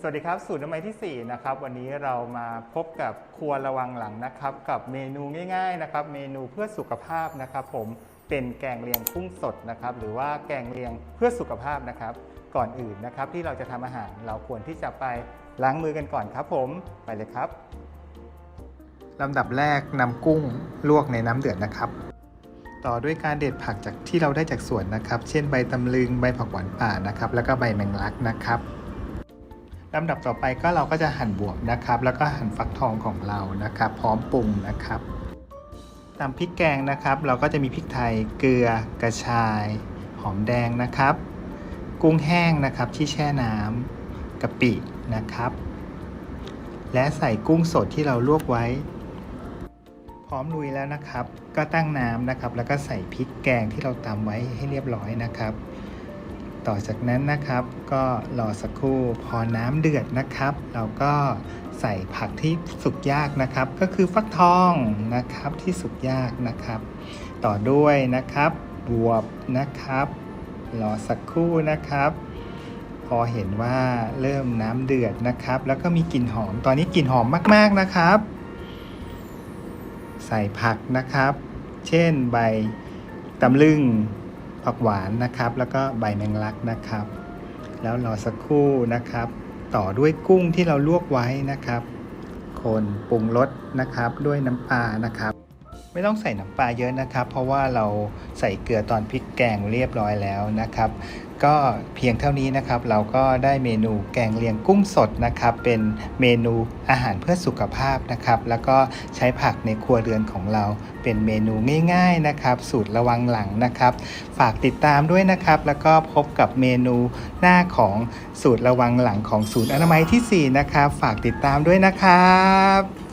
สวัสดีครับ สูตรน้ำมันที่ 4 นะครับ วันนี้เรามาพบกับครัวระวังหลังนะครับ กับเมนูง่าย ๆ นะครับ เมนูเพื่อสุขภาพนะครับ ผมเป็นแกงเลียงกุ้งสดนะครับ หรือว่าแกงเลียงเพื่อสุขภาพนะครับ ก่อนอื่นนะครับ ที่เราจะทำอาหารเราควรที่จะไปล้างมือกันก่อนครับ ผมไปเลยครับลำดับแรกนำกุ้งลวกในน้ำเดือดนะครับ ต่อด้วยการเด็ดผักจากที่เราได้จากสวนนะครับ เช่นใบตำลึงใบผักหวานป่านะครับ แล้วก็ใบแมงลักนะครับ ลำดับต่อไปก็เราก็จะหั่นบวบนะครับ แล้วก็หั่นฟักทองของเรานะครับ พร้อมปรุงนะครับตามพริกแกงนะครับ เราก็จะมีพริกไทยเกลือกระชาย หอมแดงนะครับ กุ้งแห้งนะครับที่แช่น้ำกะปินะครับ และใส่กุ้งสดที่เราลวกไว้ พร้อมลุยแล้วนะครับ ก็ตั้งน้ำนะครับ แล้วก็ใส่พริกแกงที่เราตำไว้ให้เรียบร้อยนะครับ ต่อจากนั้นนะครับ ก็รอสักครู่พอน้ำเดือดนะครับ เราก็ใส่ผักที่สุกยากนะครับ ก็คือฟักทองนะครับที่สุกยากนะครับ ต่อด้วยนะครับบวบนะครับรอสักครู่นะครับ พอเห็นว่าเริ่มน้ำเดือดนะครับ แล้วก็มีกลิ่นหอมตอนนี้กลิ่นหอมมากๆนะครับ ใส่ผักนะครับ เช่นใบตำลึง ผักหวานนะครับ แล้วก็ใบแมงลักนะครับ แล้วรอสักครู่นะครับ ต่อด้วยกุ้งที่เราลวกไว้นะครับ คนปรุงรสนะครับด้วยน้ำปลานะครับ ไม่ต้องใส่น้ำปลาเยอะนะครับ เพราะว่าเราใส่เกลือตอนพริกแกงเรียบร้อยแล้วนะครับ ก็เพียงเท่านี้นะครับ เราก็ได้เมนูแกงเลียงกุ้งสดนะครับ เป็นเมนูอาหารเพื่อสุขภาพนะครับ แล้วก็ใช้ผักในครัวเรือนของเรา เป็นเมนูง่าย ๆนะครับ สูตรระวังหลังนะครับ ฝากติดตามด้วยนะครับ แล้วก็พบกับเมนูหน้าของสูตรระวังหลังของศูนย์อนามัยที่ 4 นะครับ ฝากติดตามด้วยนะครับ